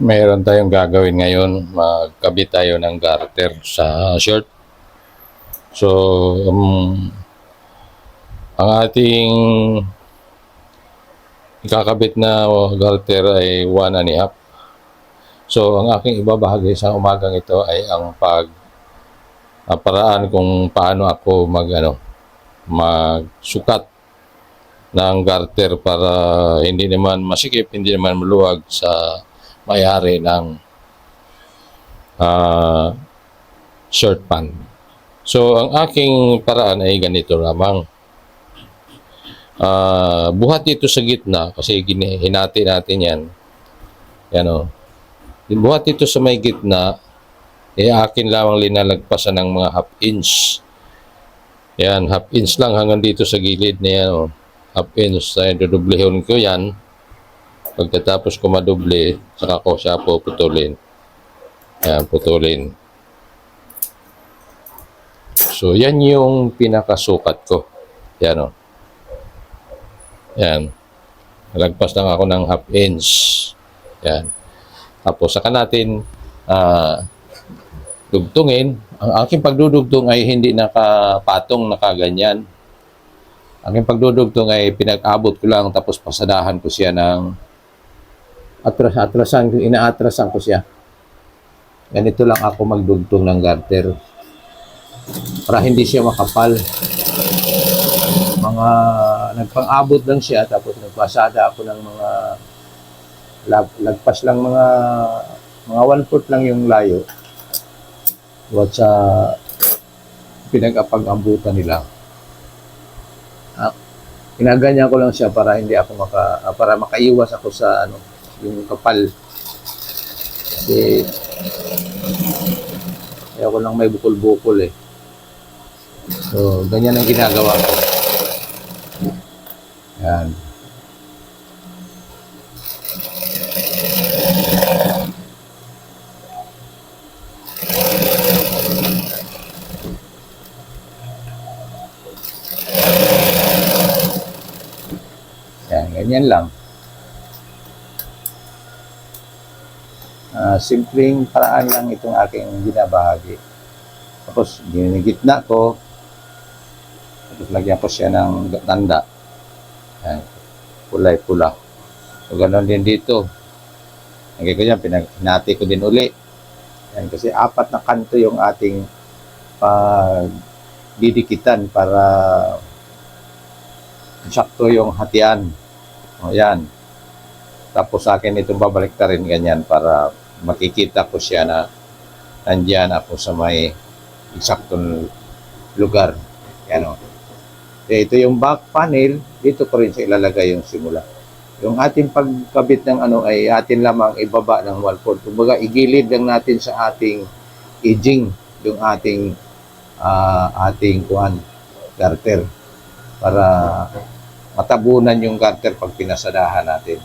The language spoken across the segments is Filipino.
Mayroon tayong gagawin ngayon. Magkabit tayo ng garter sa shirt. So, um, ang ating ikakabit na garter ay one and a half. So, ang aking ibabahagi sa umagang ito ay ang pag ang paraan kung paano ako mag ano, magsukat ng garter para hindi naman masikip, hindi naman maluwag sa may-ari ng ah, shirt pan. So, ang aking paraan ay ganito lamang. Ah, buhat dito sa gitna kasi hinati natin yan. Yan o. Buhat dito sa may gitna, eh akin lamang linalagpasan ng mga half inch. Yan, half inch lang hanggang dito sa gilid na yan. Oh. Half inch. Ay, dudublihon ko yan. Pagkatapos ko madoble, saka ko siya puputulin. Yan, putulin. So, yan yung pinakasukat ko. Yan o. Yan. Nalagpas lang ako ng half inch. Yan. Tapos, saka natin ah, dugtungin. Ang aking pagdudugtong ay hindi nakapatong, nakaganyan. Aking pagdudugtong ay pinag-abot ko lang tapos pasadahan ko siya ng atras atrasan inaatrasan ko siya. Ganito lang ako magdugtong ng garter. Para hindi siya makapal. Mga nagpang-abot lang siya tapos nagpasada ako ng mga lag, lagpas lang mga mga one foot lang yung layo what sa pinag-apag-ambutan nila. Ah, ginaganyan ko lang siya para hindi ako maka ah, para makaiwas ako sa ano yung kapal. Kasi ayaw ko lang may bukol-bukol eh. So, ganyan ang ginagawa ko. Yan. Yan, ganyan lang. Ah, simpleng paraan lang itong aking binabahagi. Tapos, ginigitna ko. Tapos, lagyan ko siya ng tanda. Yan, kulay pula. So, ganun din dito. Lagyan ko yan, pinati ko din uli. Yan, kasi apat na kanto yung ating pag didikitan para sakto yung hatian. O yan. Tapos sa akin itong babalik ta rin ganyan para makikita ko siya na nandyan ako sa may eksaktong lugar. Yan o. Eh, ito yung back panel, dito ko rin siya ilalagay yung simula. Yung ating pagkabit ng ano ay atin lamang ibaba ng wall board. Kumbaga, igilid lang natin sa ating edging yung ating ah, ating kuhan garter para matabunan yung garter pag pinasadahan natin.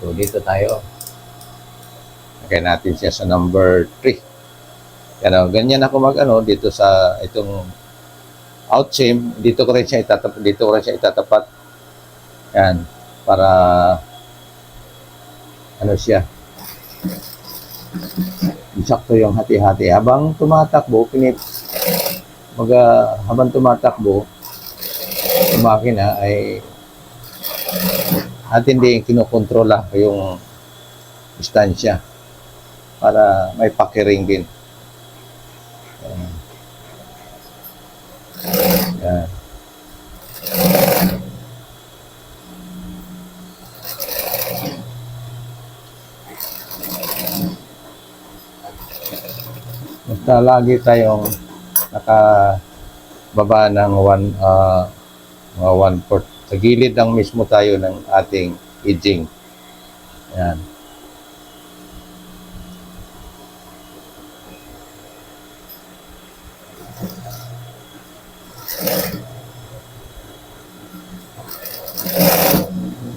So, dito tayo. Lagay natin siya sa number 3. Yan o, ganyan ako mag ano, dito sa itong out seam, dito ko rin siya itatapat, dito ko rin siya itatapat. Yan, para ano siya, sakto yung hati-hati. Habang tumatakbo, pinip, maga, habang tumatakbo, yung makina ay atin din kinokontrola yung distansya para may pakiring din. Yan. Yan. Basta lagi tayong nakababa ng one, ah, mga one fourth. Sa gilid lang mismo tayo ng ating edging. Yan.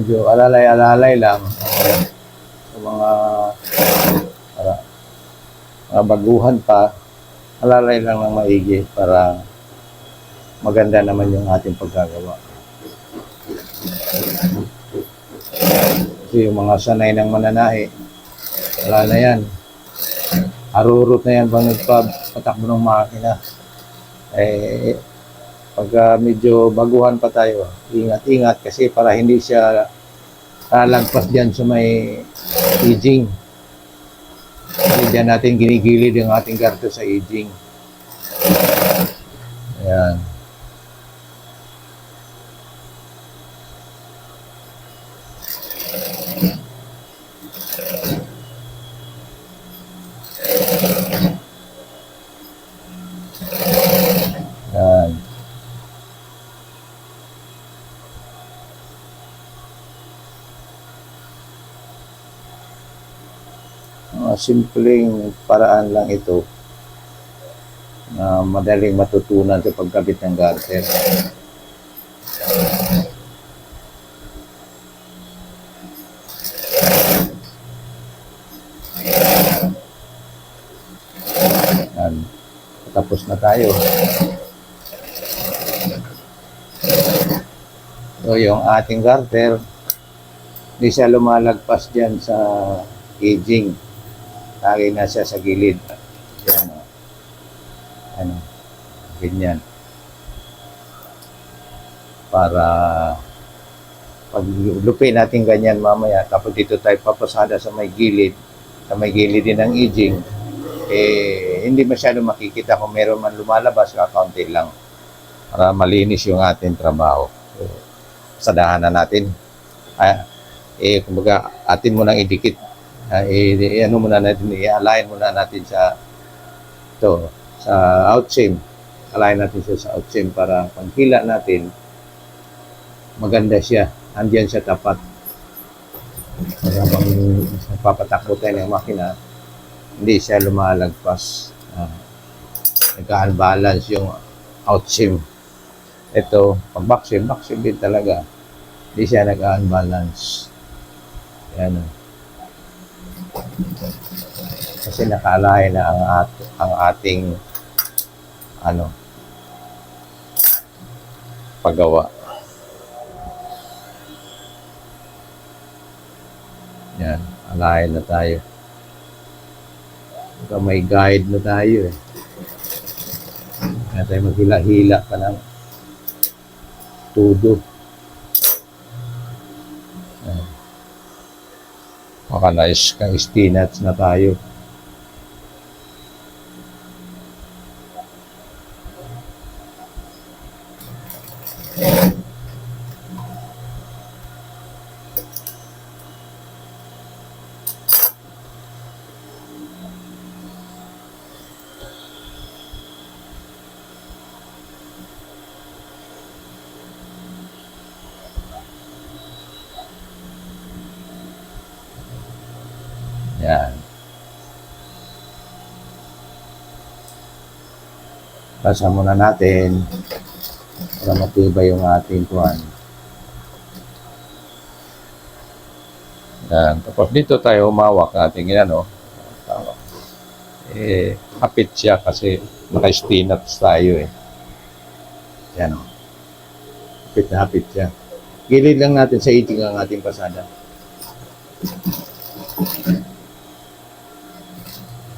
Medyo alalay-alalay lang sa mga para mga baguhan pa, alalay lang ng maigi para maganda naman yung ating paggagawa. Kasi yung mga sanay ng mananahi, wala na yan. Arurot na yan pag nagpapatakbo ng makina. Eh, pagka medyo baguhan pa tayo, ingat-ingat kasi para hindi siya lalagpas dyan sa may aging. Kasi dyan natin ginigilid yung ating garto sa aging. Ayan. Ayan. Mga simpleng paraan lang ito na madaling matutunan sa pagkabit ng garter. Yan. Tapos na tayo. So, yung ating garter, hindi siya lumalagpas dyan sa aging. Lagi na siya sa gilid. Yan, o. Ano, ganyan. Para pag natin ganyan mamaya, tapos dito tayo papasada sa may gilid, sa may gilid din ng aging, eh, hindi masyado makikita kung meron man lumalabas, kakaunti lang. Para malinis yung ating trabaho. Sadahan na natin. Ah, eh, kumbaga, atin mo nang idikit. Ah, eh, eh, ano muna natin, i-align muna natin sa to sa outseam. Align natin siya sa outseam para pagkila natin, maganda siya. Andiyan siya tapat. Para bang papatakbo tayo ng makina, hindi siya lumalagpas. Ah, nagka-unbalance yung outseam. Ito, pag backseam, backseam din talaga. Hindi siya nag-unbalance. Yan. o. Kasi nakalay na ang, at, ang ating ano paggawa. Yan, alay na tayo. Baka may guide na tayo eh. Kaya tayo maghila-hila pa lang. Tudo. Baka na-is ka istinats na tayo. Yan. Pasa muna natin para matibay yung ating kuhan. Yan. Tapos dito tayo humawak ng ating ano. Eh, hapit siya kasi naka-stinats tayo eh. Yan o. Hapit na hapit siya. Gilid lang natin sa iting ang ating pasada.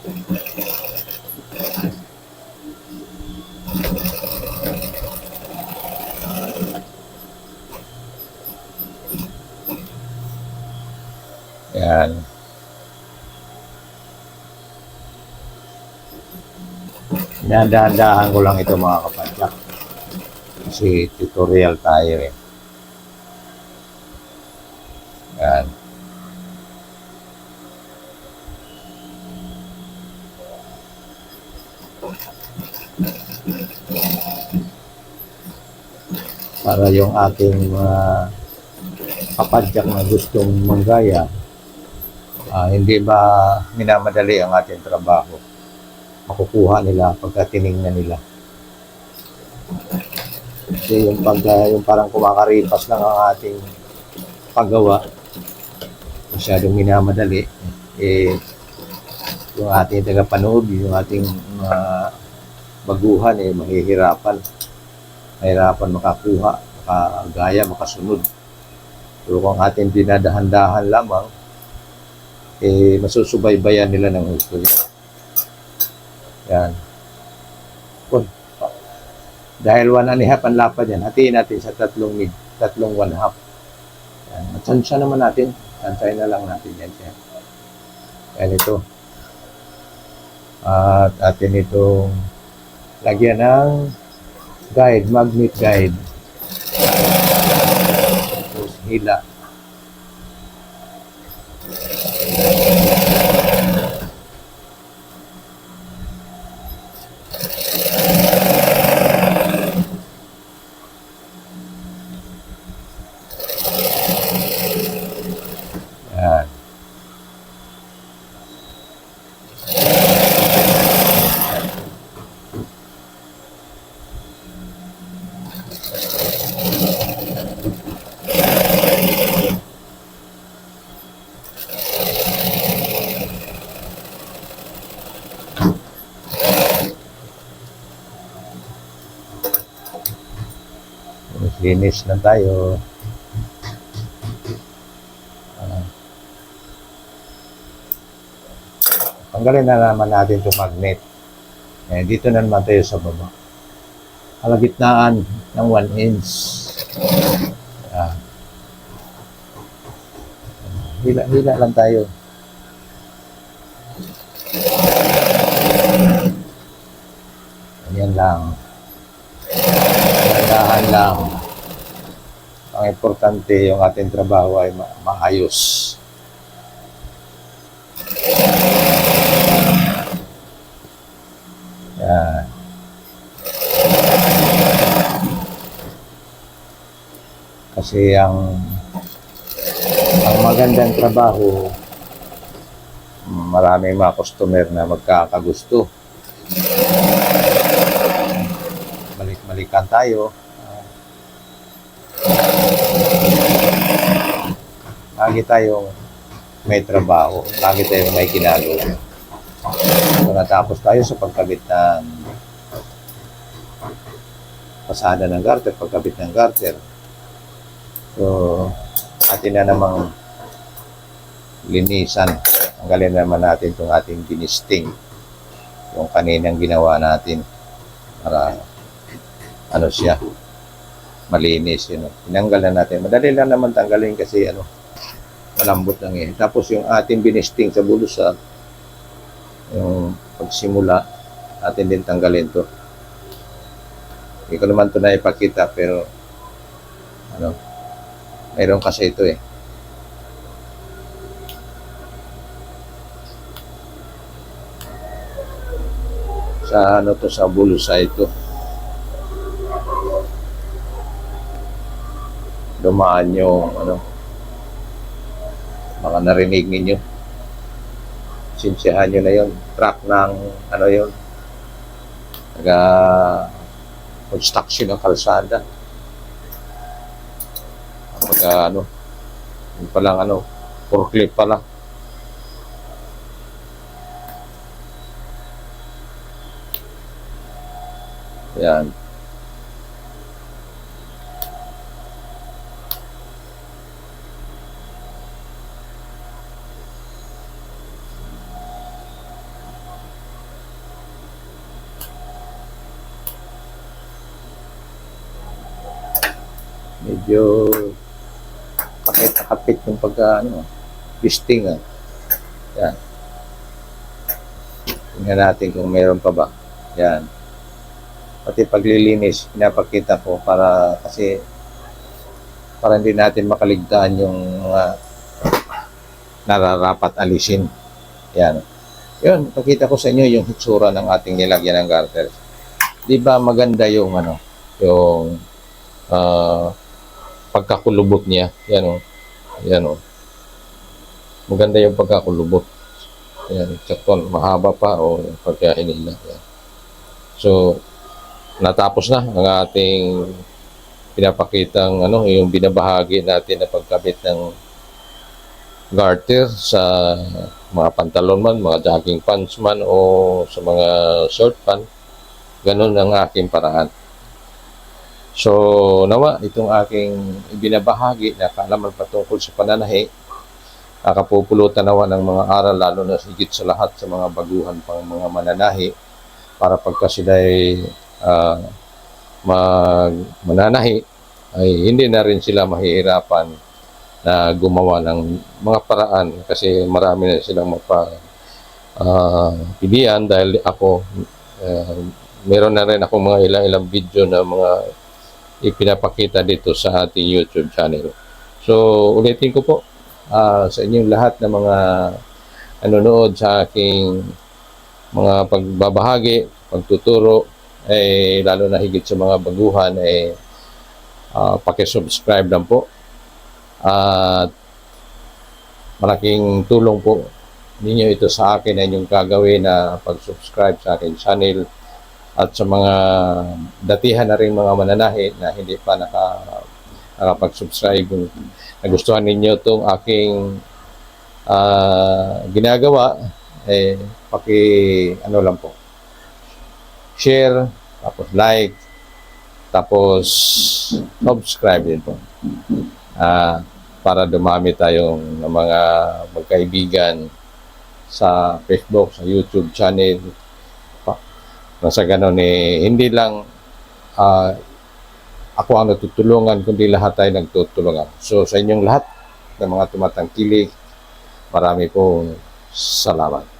Yan. Dahan-dahan ko lang ito mga kapadyak. Kasi tutorial tayo eh. Para yung ating mga kapadyak na gustong manggaya, ah, hindi ba minamadali ang ating trabaho? Makukuha nila pagka tiningnan nila. Kasi yung, pag, ah, yung parang kumakaripas lang ang ating paggawa, masyadong minamadali, eh, yung ating tagapanood, yung ating mga baguhan, eh, mahihirapan. Mahirapan makakuha, makagaya, makasunod. Pero kung ating dinadahan-dahan lamang, eh, masusubaybayan nila ng gusto niya. Yan. Kun. Dahil one and a half ang lapad yan, hatiin natin sa tatlong mid, tatlong one half. Yan. Matsansya naman natin. Tantay na lang natin yan siya. Yan ito. At atin itong lagyan ng guide, magnet guide. Tapos hila. Yan. Linis na tayo. Ah. Tanggalin na naman natin itong magnet. Eh, dito na naman tayo sa baba. Kalagitnaan ng 1 inch. Yan. Hila-hila lang tayo. Ayan lang. Dahan lang. Ang importante yung ating trabaho ay ma- maayos. Yan. Kasi ang ang magandang trabaho maraming mga customer na magkakagusto. Balik-balikan tayo. Lagi tayong may trabaho. Lagi tayong may ginagawa. So, natapos tayo sa pagkabit ng pasada ng garter, pagkabit ng garter. So, atin na namang linisan. Tanggalin naman natin itong ating ginisting. Yung kaninang ginawa natin para ano siya malinis yun. Tinanggal na natin. Madali lang naman tanggalin kasi ano malambot lang eh. Tapos yung ating binisting sa bulusan yung pagsimula atin din tanggalin to. Hindi ko naman to na ipakita pero ano mayroon kasi ito eh. Sa ano to sa bulusa ito. Dumaan yung ano baka narinig ninyo. Sinsiyahan nyo na yun. Truck ng ano yun? Naga construction ng kalsada. Pag ano yun palang ano forklift pala. Yan medyo kapit na kapit yung pagka ano pisting. Ah. Yan. Tingnan natin kung meron pa ba. Yan. Pati paglilinis, pinapakita ko para kasi para hindi natin makaligtaan yung mga nararapat alisin. Yan. Yun, pakita ko sa inyo yung hitsura ng ating nilagyan ng garter. Di ba maganda yung ano, yung ah, pagkakulubot niya. Yan o. Yan o. Maganda yung pagkakulubot. Yan, sakto, mahaba pa o pagka hinila. Yan. So, natapos na ang ating pinapakitang ano, yung binabahagi natin na pagkabit ng garter sa mga pantalon man, mga jogging pants man o sa mga short pant. Ganun ang aking paraan. So, nawa, itong aking binabahagi na kaalaman patungkol sa pananahi, nakapupulutan nawa ng mga aral, lalo na higit sa lahat sa mga baguhan pang mga mananahi, para pagka sila'y ah, mag mananahi, ay hindi na rin sila mahihirapan na gumawa ng mga paraan kasi marami na silang mapa pilihan dahil ako ah, meron na rin ako mga ilang-ilang video na mga ipinapakita dito sa ating YouTube channel. So, ulitin ko po ah, sa inyong lahat ng mga nanonood sa aking mga pagbabahagi, pagtuturo, eh, lalo na higit sa mga baguhan, eh, ah, pakisubscribe lang po. At malaking tulong po ninyo ito sa akin na inyong gagawin na pag-subscribe sa aking channel at sa mga datihan na rin mga mananahi na hindi pa naka, nakapag-subscribe nagustuhan ninyo itong aking ah, ginagawa eh paki ano lang po share tapos like tapos subscribe din po Ah, para dumami tayong mga magkaibigan sa Facebook, sa YouTube channel. Nang sa ganun eh, hindi lang ah, ako ang natutulungan, kundi lahat tayo nagtutulungan. So sa inyong lahat, ng mga tumatangkilik, marami po salamat.